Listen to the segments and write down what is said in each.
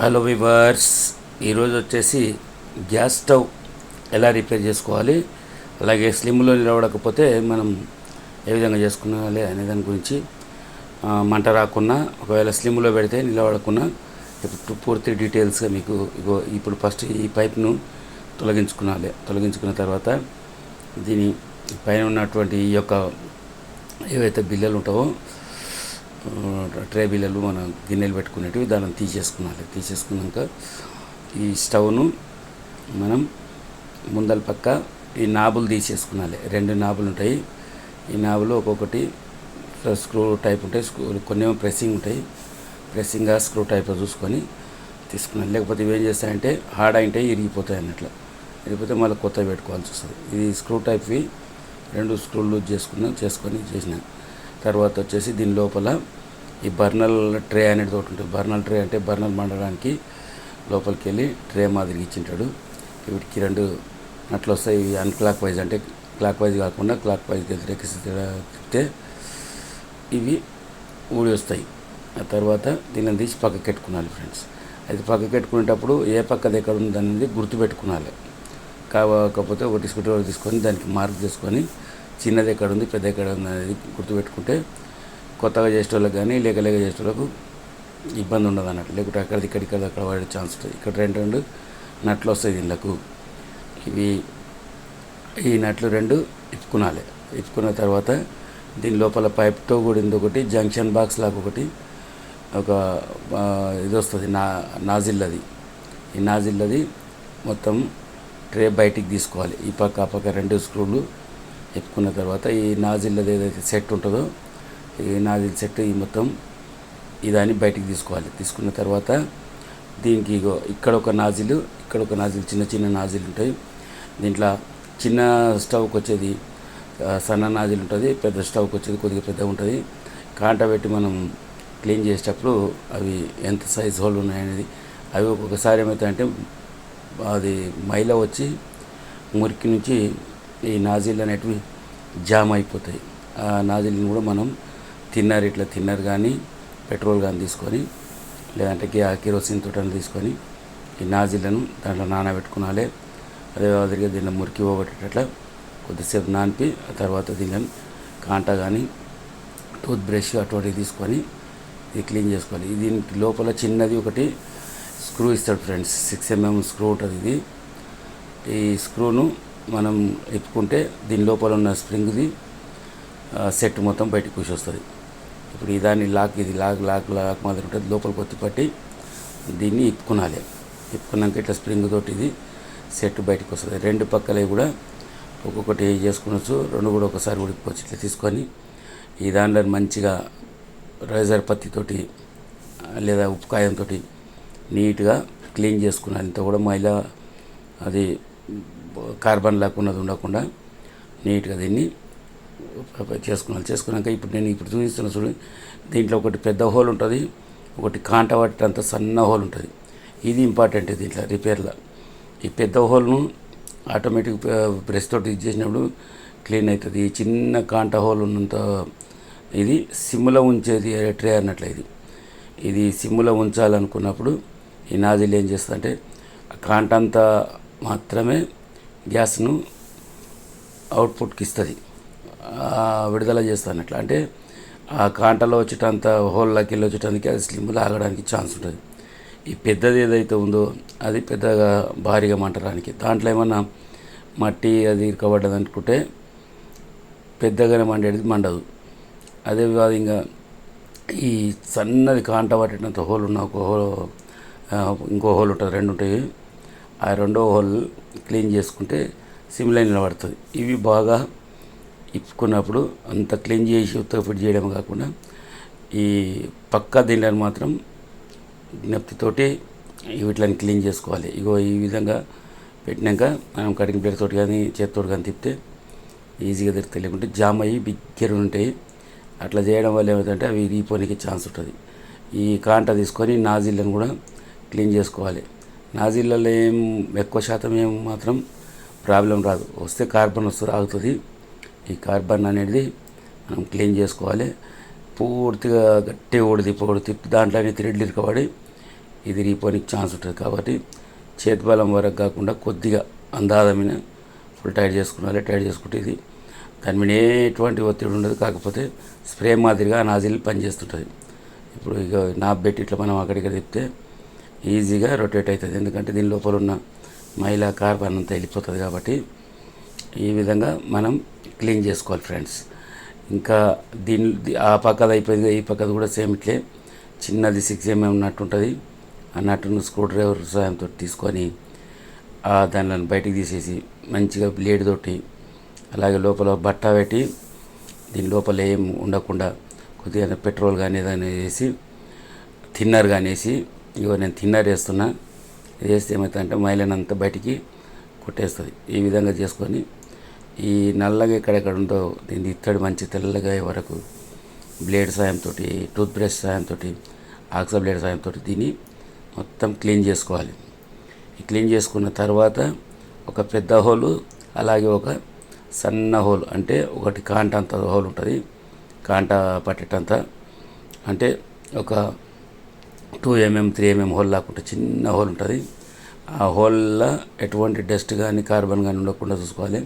Hello viewers ఈరోజు వచ్చేసి gas stove ఎలా రిపేర్ చేసుకోవాలి? అలాగే స్లిమ్లో నిలబడకపోతే మనం ఏ విధంగా చేసుకోవాలి అనే దాని గురించి మంట రాకున్నా ఒకవేళ స్లిమ్లో పెడితే నిలబడకున్నా ఇప్పుడు పూర్తి డీటెయిల్స్గా మీకు ఇగో ఇప్పుడు ఫస్ట్ ఈ పైప్ను తొలగించుకోవాలి తొలగించుకున్న తర్వాత దీని పైన ఉన్నటువంటి ఈ యొక్క ఏవైతే బిల్లలు ఉంటావో ట్రే బిల్లలు మనం గిన్నెలు పెట్టుకునేటివి దాన్ని తీసేసుకున్నాలి. తీసేసుకున్నాక ఈ స్టవ్ను మనం ముందల పక్క ఈ నాబులు తీసేసుకున్నాలి. రెండు నాబులు ఉంటాయి. ఈ నాబులు ఒక్కొక్కటి స్క్రూ టైప్ ఉంటాయి. స్క్రూ కొన్ని ఏమో ప్రెస్సింగ్ ఉంటాయి. ప్రెస్సింగ్గా స్క్రూ టైప్ చూసుకొని తీసుకున్నాను. లేకపోతే ఇవేం ఏం చేస్తాయంటే హార్డ్ అయింటాయి ఇరిగిపోతాయి అన్నట్లు. ఇరిగిపోతే మళ్ళీ కొత్తవి పెట్టుకోవాల్సి వస్తుంది. ఇది స్క్రూ టైప్వి రెండు స్క్రూలు లూజ్ చేసుకున్నా చేసుకొని చేసినాను తర్వాత వచ్చేసి దీని లోపల ఈ బర్నల్ ట్రే అనేది ఒకటి ఉంటుంది. బర్నల్ ట్రే అంటే బర్నల్ మండడానికి లోపలికి వెళ్ళి ట్రే మాదిరి ఇచ్చింటాడు. వీటికి రెండు నట్లు వస్తాయి. అన్క్లాక్ అన్ క్లాక్ వైజ్ అంటే క్లాక్ వైజ్ కాకుండా క్లాక్ వైజ్ వ్యతిరేకిస్తే తిప్పితే ఇవి ఊడి వస్తాయి. ఆ తర్వాత దీన్ని తీసి పక్కకి పెట్టుకున్నాలి ఫ్రెండ్స్. అది పక్కకి పెట్టుకునేటప్పుడు ఏ పక్కది ఎక్కడ ఉంది అనేది గుర్తుపెట్టుకున్నాలి. కాకపోతే ఒకటి స్కూటర్ తీసుకొని దానికి మార్క్ చేసుకొని చిన్నది ఎక్కడ ఉంది పెద్ద ఎక్కడ ఉంది అనేది గుర్తుపెట్టుకుంటే కొత్తగా చేసేటోళ్ళకి కానీ లేక లేక చేసేటోళ్ళకు ఇబ్బంది ఉండదు అన్నట్టు. లేకుంటే అక్కడిది ఇక్కడ ఇక్కడ అక్కడ వాడే ఛాన్స్ ఉంటుంది. ఇక్కడ రెండు రెండు నట్లు వస్తాయి దీనిలకు. ఇవి ఈ నట్లు రెండు ఇప్పుకునాలి. ఇప్పుకున్న తర్వాత దీని లోపల పైప్తో కూడింది ఒకటి జంక్షన్ బాక్స్ లాగా ఒకటి ఒక ఇది వస్తుంది నా నాజిల్ అది. ఈ నాజిల్ అది మొత్తం ట్రే బయటికి తీసుకోవాలి. ఈ పక్క ఆ పక్క రెండు స్క్రూలు చెప్పుకున్న తర్వాత ఈ నాజిల్లో ఏదైతే సెట్ ఉంటుందో ఈ నాజిల్ సెట్ ఈ మొత్తం ఇదాన్ని దాన్ని బయటికి తీసుకోవాలి. తీసుకున్న తర్వాత దీనికి ఇగో ఇక్కడ ఒక నాజిల్ ఇక్కడ ఒక నాజిల్ చిన్న చిన్న నాజిల్ ఉంటాయి. దీంట్లో చిన్న స్టవ్కి వచ్చేది సన్న నాజిల్ ఉంటుంది పెద్ద స్టవ్కి వచ్చేది కొద్దిగా పెద్దగా ఉంటుంది. కాంట పెట్టి మనం క్లీన్ చేసేటప్పుడు అవి ఎంత సైజ్ హోల్ ఉన్నాయనేది అవి ఒక్కొక్కసారి ఏమవుతాయంటే అది మైల వచ్చి మురికి నుంచి ఈ నాజిల్ అనేటివి జామ్ అయిపోతాయి. ఆ నాజిల్ని కూడా మనం తిన్నర్ ఇట్లా తిన్నర్ కానీ పెట్రోల్ కానీ తీసుకొని లేదంటే కి- కిరోసిన్ తోటని తీసుకొని ఈ నాజిల్లను దాంట్లో నానబెట్టుకునాలి. అదే మాదిరిగా దీనిలో మురికి పోగొట్టేటట్ల కొద్దిసేపు నానిపి ఆ తర్వాత దీనిని కాంట కానీ టూత్ బ్రష్ అటువంటివి తీసుకొని ఇది క్లీన్ చేసుకోవాలి. ఇది దీనికి లోపల చిన్నది ఒకటి స్క్రూ ఇస్తాడు ఫ్రెండ్స్. సిక్స్ ఎంఎం స్క్రూ ఉంటుంది ఇది. ఈ స్క్రూను మనం ఎత్తుకుంటే దీని లోపల ఉన్న స్ప్రింగ్ది సెట్ మొత్తం బయటకు కూర్చొస్తుంది ఇప్పుడు ఈ దాన్ని లాక్ ఇది లాక్ లాక్ లాక్ మాదిరి ఉంటుంది లోపలికి ఒత్తి పట్టి దీన్ని ఇప్పుకునాలి ఇప్పుకున్నాక ఇట్లా స్ప్రింగ్ తోటి ఇది సెట్ బయటకు వస్తుంది. రెండు పక్కలే కూడా ఒక్కొక్కటి చేసుకునొచ్చు రెండు కూడా ఒకసారి ఉడికిపోవచ్చు. ఇట్లా తీసుకొని ఈ దాంట్లో మంచిగా రైజర్ పత్తితోటి లేదా ఉప్పుకాయంతో నీట్గా క్లీన్ చేసుకున్నాను. ఇంత కూడా మైలా అది కార్బన్ లేకున్నది ఉండకుండా నీట్గా దీన్ని చేసుకున్నాను. చేసుకున్నాక ఇప్పుడు నేను ఇప్పుడు చూపిస్తున్న చూడు దీంట్లో ఒకటి పెద్ద హోల్ ఉంటుంది ఒకటి కాంట పట్టేంత సన్న హోల్ ఉంటుంది. ఇది ఇంపార్టెంట్ దీంట్లో రిపేర్లో. ఈ పెద్ద హోల్ను ఆటోమేటిక్ బ్రష్ తోటి ఇది చేసినప్పుడు క్లీన్ అవుతుంది ఈ చిన్న కాంట హోల్ ఉన్నంత ఇది సిమ్లో ఉంచేది ట్రే అన్నట్లు ఇది. ఇది సిమ్లో ఉంచాలనుకున్నప్పుడు ఈ నాజిల్ ఏం చేస్తుందంటే కాంట అంతా మాత్రమే గ్యాస్ను అవుట్పుట్కి ఇస్తుంది విడుదల చేస్తాను అట్లా. అంటే ఆ కాంటలో వచ్చేటంత హోల్లోకి వెళ్ళి వచ్చేటానికి అది స్లిమ్లో ఆగడానికి ఛాన్స్ ఉంటుంది. ఈ పెద్దది ఏదైతే ఉందో అది పెద్దగా భారీగా మంటడానికి దాంట్లో ఏమన్నా మట్టి అది ఇరకబడ్డది అనుకుంటే పెద్దగానే మండేది మండదు. అదే విధంగా ఈ సన్నది కాంట పట్టేటంత హోల్ ఉన్న ఒక హోల్ ఇంకో హోల్ ఉంటుంది రెండు ఉంటాయి. ఆ రెండో హోల్ క్లీన్ చేసుకుంటే సిమ్లో నిలబడుతుంది. ఇవి బాగా ఇప్పుకున్నప్పుడు అంత క్లీన్ చేసి ఉత్తగా ఫిట్ చేయడం కాకుండా ఈ పక్క దీనిని మాత్రం జ్ఞప్తితోటి వీటిని క్లీన్ చేసుకోవాలి. ఇగో ఈ విధంగా పెట్టినాక మనం కటింగ్ ప్లేట్ తోటి కానీ చేతితోటి కానీ తిప్పితే ఈజీగా తిరుగుతాయి లేకుంటే జామ్ అయ్యి బిగ్గర ఉంటాయి. అట్లా చేయడం వల్ల ఏమవుతుందంటే అవి ఇరిగిపోనికి ఛాన్స్ ఉంటుంది. ఈ కాంట తీసుకొని నాజిల్లను కూడా క్లీన్ చేసుకోవాలి. నాజిల్లలో ఏం ఎక్కువ శాతం ఏం మాత్రం ప్రాబ్లం రాదు. వస్తే కార్బన్ వస్తూ రాగుతుంది ఈ కార్బన్ అనేది మనం క్లీన్ చేసుకోవాలి. పూర్తిగా గట్టి ఊడి పొడి తిప్పి దాంట్లోనే థ్రెడ్లు ఇరకబడి ఇది రీపోనికి ఛాన్స్ ఉంటుంది కాబట్టి చేతి బలం వరకు కాకుండా కొద్దిగా అందాదమైన ఫుల్ టైట్ చేసుకున్నాలి టైట్ చేసుకుంటే ఇది దాని మీద ఎటువంటి ఒత్తిడి ఉండదు. కాకపోతే స్ప్రే మాదిరిగా నాజిల్ పనిచేస్తుంటుంది ఇప్పుడు ఇక నా పెట్టి ఇట్లా మనం అక్కడికి తిప్పితే ఈజీగా రొటేట్ అవుతుంది. ఎందుకంటే దీని లోపల ఉన్న మైలా కార్బన్ అంతా వెళ్ళిపోతుంది కాబట్టి ఈ విధంగా మనం క్లీన్ చేసుకోవాలి ఫ్రెండ్స్. ఇంకా దీని ఆ పక్కది అయిపోయింది ఈ పక్కది కూడా సేమ్ ఇట్లే. చిన్నది సిక్స్ ఎంఎం ఉన్నట్టు ఉంటుంది. ఆ నట్టును స్క్రూ డ్రైవర్ సాయంతో తీసుకొని ఆ దానిలను బయటికి తీసేసి మంచిగా బ్లేడ్ తోటి అలాగే లోపల బట్ట పెట్టి దీని లోపల ఏం ఉండకుండా కొద్దిగా పెట్రోల్ కానీ ఏదైనా వేసి థిన్నర్ కానీ వేసి ఇగో నేను థిన్నర్ వేస్తున్నా. వేస్తే ఏమవుతుందంటే మైలనంతా బయటికి కొట్టేస్తుంది. ఈ విధంగా చేసుకొని ఈ నల్లగా ఎక్కడెక్కడ ఉందో దీన్ని ఇత్తడి మంచి తెల్లగా అయ్యే వరకు బ్లేడ్ సాయంతో టూత్ బ్రష్ సాయంతో ఆక్సా బ్లేడ్ సాయంతో దీన్ని మొత్తం క్లీన్ చేసుకోవాలి. క్లీన్ చేసుకున్న తర్వాత ఒక పెద్ద హోలు అలాగే ఒక సన్న హోల్ అంటే ఒకటి కాంట అంత హోల్ ఉంటుంది. కాంట పట్టేటంత. అంటే ఒక two MM three MM hole లాకుంటే చిన్న హోల్ ఉంటుంది. ఆ హోల్లో ఎటువంటి డస్ట్ కానీ కార్బన్ కానీ ఉండకుండా చూసుకోవాలి.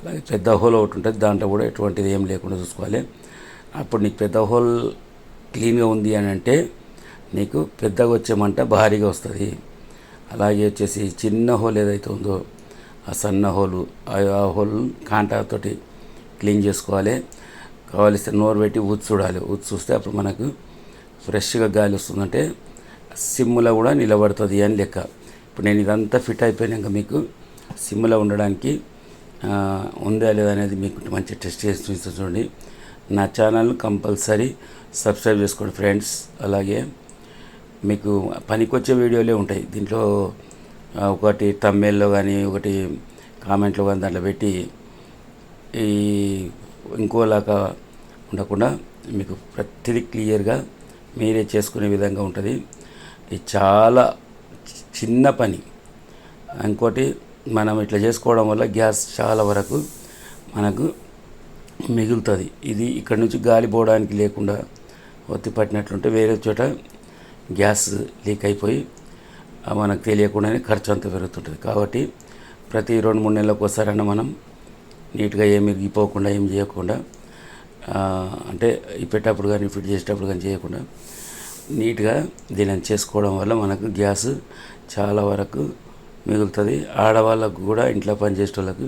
అలాగే పెద్ద హోల్ ఒకటి ఉంటుంది దాంట్లో కూడా ఎటువంటిది ఏం లేకుండా చూసుకోవాలి. అప్పుడు నీకు పెద్ద హోల్ క్లీన్గా ఉంది అని అంటే నీకు పెద్దగా వచ్చే మంట భారీగా వస్తుంది. అలాగే వచ్చేసి చిన్న హోల్ ఏదైతే ఉందో ఆ సన్న హోలు ఆ హోల్ కాంటాతోటి క్లీన్ చేసుకోవాలి. కావలిస్తే నోరు పెట్టి ఊది చూడాలి. ఊది చూస్తే అప్పుడు మనకు ఫ్రెష్గా గాలి వస్తుందంటే సిమ్లో కూడా నిలబడుతుంది అని లెక్క. ఇప్పుడు నేను ఇదంతా ఫిట్ అయిపోయినాక మీకు సిమ్లో ఉండడానికి ఉందా లేదా అనేది మీకు మంచి టెస్ట్ చేసి చూపిస్తాను చూడండి. నా ఛానల్ కంపల్సరీ సబ్స్క్రైబ్ చేసుకోండి ఫ్రెండ్స్. అలాగే మీకు పనికొచ్చే వీడియోలే ఉంటాయి. దీంట్లో ఒకటి తమ్మేల్లో కానీ ఒకటి కామెంట్లో కానీ దాంట్లో పెట్టి ఈ ఇంకోలాగా ఉండకుండా మీకు ప్రతిదీ క్లియర్గా మీరే చేసుకునే విధంగా ఉంటుంది. ఇది చాలా చిన్న పని. ఇంకోటి మనం ఇట్లా చేసుకోవడం వల్ల గ్యాస్ చాలా వరకు మనకు మిగులుతుంది. ఇది ఇక్కడ నుంచి గాలి పోవడానికి లేకుండా ఒత్తి పట్టినట్లుంటే వేరే చోట గ్యాస్ లీక్ అయిపోయి మనకు తెలియకుండానే ఖర్చు అంతా పెరుగుతుంటుంది. కాబట్టి ప్రతి రెండు మూడు నెలలకు ఒకసారైనా మనం నీట్గా ఏమి ఇరిగిపోకుండా ఏం చేయకుండా అంటే ఈ పెట్టేటప్పుడు కానీ ఫిట్ చేసేటప్పుడు కానీ చేయకుండా నీట్గా దీనిని చేసుకోవడం వల్ల మనకు గ్యాస్ చాలా వరకు మిగులుతుంది. ఆడవాళ్ళకు కూడా ఇంట్లో పనిచేసే వాళ్ళకు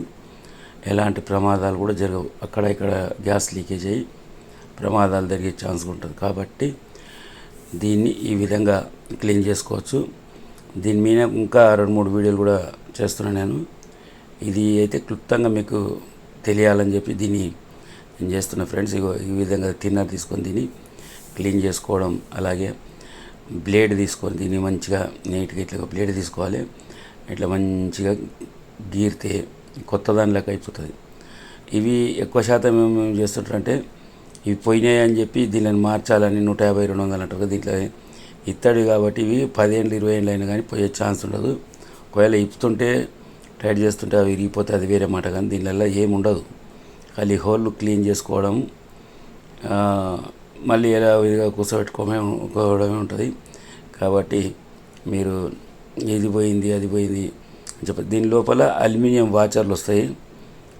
ఎలాంటి ప్రమాదాలు కూడా జరగవు. అక్కడ ఇక్కడ గ్యాస్ లీకేజ్ అయ్యి ప్రమాదాలు జరిగే ఛాన్స్ ఉంటుంది. కాబట్టి దీన్ని ఈ విధంగా క్లీన్ చేసుకోవచ్చు. దీని మీద ఇంకా రెండు మూడు వీడియోలు కూడా చేస్తున్నాను నేను. ఇది అయితే క్లుప్తంగా మీకు తెలియాలని చెప్పి దీన్ని నేను చేస్తున్న ఫ్రెండ్స్ ఇగో ఈ విధంగా తిన్నర్ తీసుకొని తిని క్లీన్ చేసుకోవడం అలాగే బ్లేడ్ తీసుకొని తిని మంచిగా నీట్గా ఇట్లా బ్లేడ్ తీసుకోవాలి. ఇట్లా మంచిగా గీరితే కొత్త దానిలోకి అయిపోతుంది. ఇవి ఎక్కువ శాతం ఏం చేస్తుంటారంటే ఇవి పోయినాయి అని చెప్పి దీనిని మార్చాలని నూట యాభై రెండు వందలు అంటారు దీంట్లో. ఇత్తడి కాబట్టి ఇవి పదేళ్ళు ఇరవై ఏళ్ళు అయినా కానీ పోయే ఛాన్స్ ఉండదు. ఒకవేళ ఇప్పుతుంటే టైట్ చేస్తుంటే అవి విరిగిపోతే అది వేరే మాట కానీ దీనివల్ల ఏమి ఉండదు ఖాళీ హోల్ క్లీన్ చేసుకోవడం మళ్ళీ ఎలా విధిగా కూర్చోబెట్టుకోవడమే ఉంటుంది. కాబట్టి మీరు ఇది పోయింది అది పోయింది అని చెప్పి దీని లోపల అల్యూమినియం వాచర్లు వస్తాయి.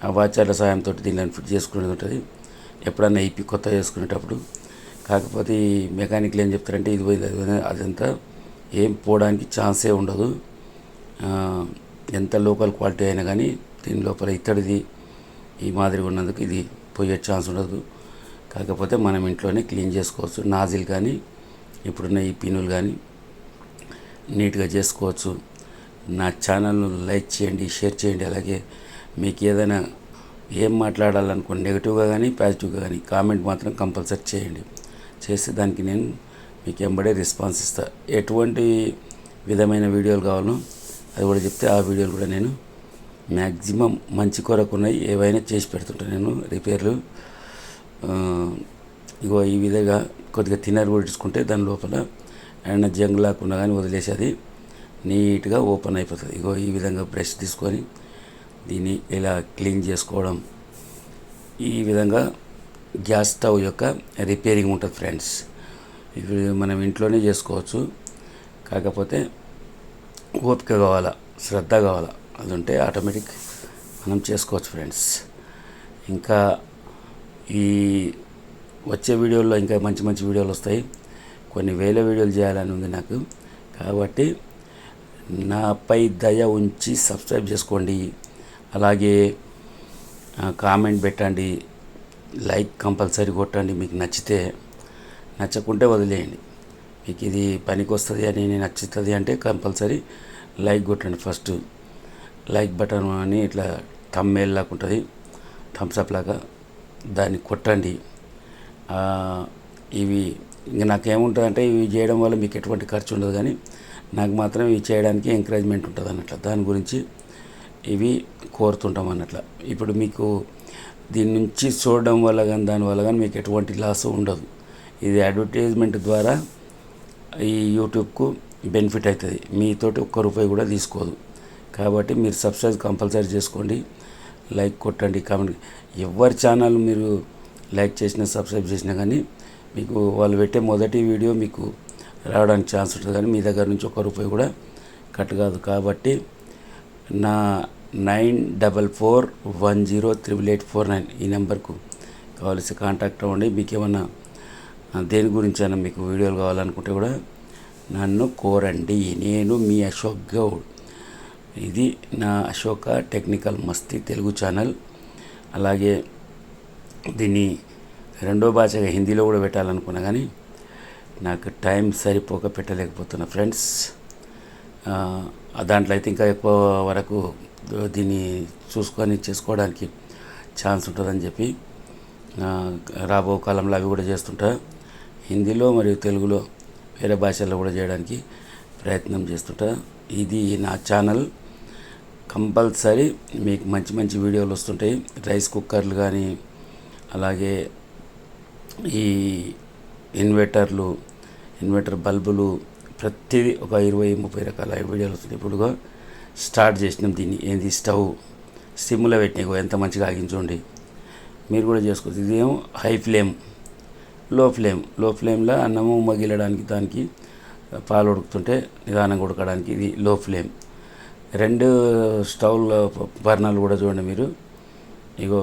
ఆ వాచర్ల సాయంతో దీన్ని ఫిట్ చేసుకునేది ఉంటుంది. ఎప్పుడన్నా ఇప్పి కొత్త చేసుకునేటప్పుడు. కాకపోతే ఈ మెకానిక్లు ఏం చెప్తారంటే ఇది పోయింది అది పోయింది అదంతా ఏం పోవడానికి ఛాన్సే ఉండదు. ఎంత లోకల్ క్వాలిటీ అయినా కానీ దీని లోపల ఇత్తడిది ఈ మాదిరిగా ఉన్నందుకు ఇది పోయే ఛాన్స్ ఉండదు. కాకపోతే మనం ఇంట్లోనే క్లీన్ చేసుకోవచ్చు. నాజిల్ కానీ ఇప్పుడున్న ఈ పినులు కానీ నీట్గా చేసుకోవచ్చు. నా ఛానల్ను లైక్ చేయండి షేర్ చేయండి. అలాగే మీకు ఏదైనా ఏం మాట్లాడాలనుకోండి నెగిటివ్గా కానీ పాజిటివ్గా కానీ కామెంట్ మాత్రం కంపల్సరీ చేయండి. చేస్తే దానికి నేను మీకు ఎంబడే రెస్పాన్స్ ఇస్తాను ఎటువంటి విధమైన వీడియోలు కావాలో అది కూడా చెప్తే ఆ వీడియోలు కూడా నేను మ్యాక్సిమం మంచి కొరకు ఉన్నాయి ఏవైనా చేసి పెడుతుంటాను నేను రిపేర్లు. ఇగో ఈ విధంగా కొద్దిగా తిన్నర్ కొట్టించుకుంటే దాని లోపల ఏమైనా జంగ్ లేకుండా కానీ వదిలేసి అది నీట్గా ఓపెన్ అయిపోతుంది. ఇగో ఈ విధంగా బ్రష్ తీసుకొని దీన్ని ఇలా క్లీన్ చేసుకోవడం. ఈ విధంగా గ్యాస్ స్టవ్ యొక్క రిపేరింగ్ ఉంటుంది ఫ్రెండ్స్. ఇప్పుడు మనం ఇంట్లోనే చేసుకోవచ్చు. కాకపోతే ఓపిక కావాలా? శ్రద్ధ కావాలా? అది ఉంటే ఆటోమేటిక్ మనం చేసుకోవచ్చు ఫ్రెండ్స్. ఇంకా ఈ వచ్చే వీడియోల్లో ఇంకా మంచి మంచి వీడియోలు వస్తాయి. కొన్ని వేల వీడియోలు చేయాలని ఉంది నాకు. కాబట్టి నాపై దయ ఉంచి సబ్స్క్రైబ్ చేసుకోండి. అలాగే కామెంట్ పెట్టండి. లైక్ కంపల్సరీ కొట్టండి. మీకు నచ్చితే నచ్చకుంటే వదిలేయండి. మీకు ఇది పనికి వస్తుంది అని నచ్చుతుంది అంటే కంపల్సరీ లైక్ కొట్టండి ఫస్ట్. లైక్ బటన్ అని ఇట్లా తమ్మేల్ లాగా ఉంటుంది. థమ్స్అప్ లాగా దాన్ని కొట్టండి. ఇవి ఇంక నాకేముంటుంది అంటే ఇవి చేయడం వల్ల మీకు ఎటువంటి ఖర్చు ఉండదు కానీ నాకు మాత్రం ఇవి చేయడానికి ఎంకరేజ్మెంట్ ఉంటుంది అన్నట్లు. దాని గురించి ఇవి కోరుతుంటాం అన్నట్లు. ఇప్పుడు మీకు దీని నుంచి చూడడం వల్ల కానీ దానివల్ల కానీ మీకు ఎటువంటి లాస్ ఉండదు. ఇది అడ్వర్టైజ్మెంట్ ద్వారా ఈ యూట్యూబ్కు బెనిఫిట్ అవుతుంది మీతోటి ఒక్క రూపాయి కూడా తీసుకోదు. కాబట్టి మీరు సబ్స్క్రైబ్ కంపల్సరీ చేసుకోండి. లైక్ కొట్టండి కామెంట్ ఎవరి ఛానల్ మీరు లైక్ చేసినా సబ్స్క్రైబ్ చేసినా కానీ మీకు వాళ్ళు పెట్టే మొదటి వీడియో మీకు రావడానికి ఛాన్స్ ఉంటుంది. కానీ మీ దగ్గర నుంచి ఒక్క రూపాయి కూడా కట్ కాదు. కాబట్టి నా nine double four one zero triple eight four nine ఈ నెంబర్కు కావాల్సి కాంటాక్ట్ అవ్వండి. మీకు ఏమన్నా దేని గురించి అయినా మీకు వీడియోలు కావాలనుకుంటే కూడా నన్ను కోరండి. నేను మీ అశోక్ గౌడ్. ఇది నా అశోక టెక్నికల్ మస్తీ తెలుగు ఛానల్. అలాగే దీన్ని రెండో భాషగా హిందీలో కూడా పెట్టాలనుకున్నా కానీ నాకు టైం సరిపోక పెట్టలేకపోతున్నా ఫ్రెండ్స్. దాంట్లో అయితే ఇంకా ఎక్కువ వరకు దీన్ని చూసుకొని చేసుకోవడానికి ఛాన్స్ ఉంటుందని చెప్పి రాబో కాలంలో అవి కూడా చేస్తుంటా. హిందీలో మరియు తెలుగులో వేరే భాషల్లో కూడా చేయడానికి ప్రయత్నం చేస్తుంటా. ఇది నా ఛానల్. కంపల్సరీ మీకు మంచి మంచి వీడియోలు వస్తుంటాయి. రైస్ కుక్కర్లు కానీ అలాగే ఈ ఇన్వర్టర్లు ఇన్వర్టర్ బల్బులు ప్రతిదీ ఒక ఇరవై ముప్పై రకాల వీడియోలు వస్తున్నాయి ఇప్పుడుగా స్టార్ట్ చేసినాం దీన్ని. ఏంది? స్టవ్. సిమ్లో పెట్టినాయి ఎంత మంచిగా ఆగించండి మీరు కూడా చేసుకోవచ్చు. ఇదేమో హై ఫ్లేమ్. లో ఫ్లేమ్. లో ఫ్లేమ్లో అన్నము మగిలడానికి దానికి పాలు ఉడుకుతుంటే నిదానంగా ఉడకడానికి ఇది లో ఫ్లేమ్. రెండు స్టవ్ల బర్నర్లు కూడా చూడండి మీరు. ఇగో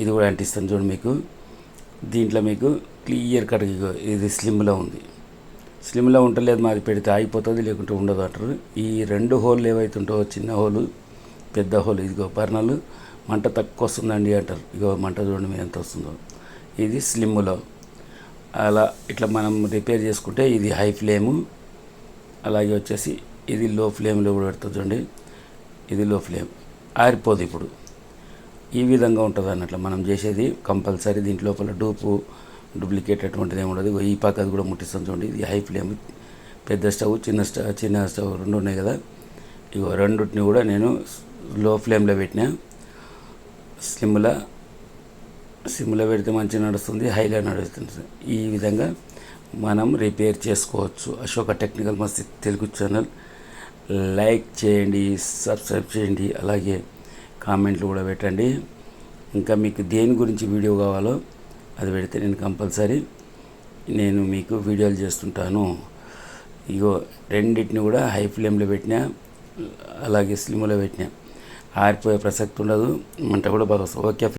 ఇది కూడా అంటిస్తాను చూడండి మీకు. దీంట్లో మీకు క్లియర్ కట్ ఇగో ఇది స్లిమ్లో ఉంది. స్లిమ్లో ఉండలేదు మాది పెడితే ఆగిపోతుంది లేకుంటే ఉండదు అంటారు. ఈ రెండు హోల్ ఏవైతుంటో చిన్న హోలు పెద్ద హోల్ ఇదిగో బర్నర్లు మంట తక్కువ వస్తుందండి అంటారు. ఇగో మంట చూడండి మీరు ఎంత వస్తుందో. ఇది స్లిమ్లో. అలా ఇట్లా మనం రిపేర్ చేసుకుంటే ఇది హై ఫ్లేము. అలాగే వచ్చేసి ఇది లో ఫ్లేమ్లో కూడా పెడుతుంది చూడండి. ఇది లో ఫ్లేమ్ ఆరిపోదు ఇప్పుడు. ఈ విధంగా ఉంటుంది అన్నట్లు మనం చేసేది కంపల్సరీ దీంట్ లోపల డూపు డూప్లికేట్ అటువంటిది ఏమి ఉండదు ఈ పక్కది కూడా ముట్టిస్తాం చూడండి. ఇది హై ఫ్లేమ్ పెద్ద స్టవ్ చిన్న స్టవ్ చిన్న స్టవ్ రెండు ఉన్నాయి కదా. ఇగో రెండుటిని కూడా నేను లో ఫ్లేమ్లో పెట్టినా. స్లిమ్లో సిమ్లో పెడితే మంచిగా నడుస్తుంది హైలో నడుస్తుంది. ఈ విధంగా మనం రిపేర్ చేసుకోవచ్చు. అశోక టెక్నికల్ మస్తీ తెలుగు ఛానల్ లైక్ చేయండి సబ్స్క్రైబ్ చేయండి అలాగే కామెంట్లు కూడా పెట్టండి. ఇంకా మీకు దేని గురించి వీడియో కావాలో అది పెడితే నేను కంపల్సరీ నేను మీకు వీడియోలు చేస్తుంటాను. ఇగో రెండింటిని కూడా హై ఫ్లేమ్లో పెట్టినా అలాగే స్లిమ్లో పెట్టినా ఆరిపోయే ప్రసక్తి ఉండదు. మంట కూడా బాగా ఓకే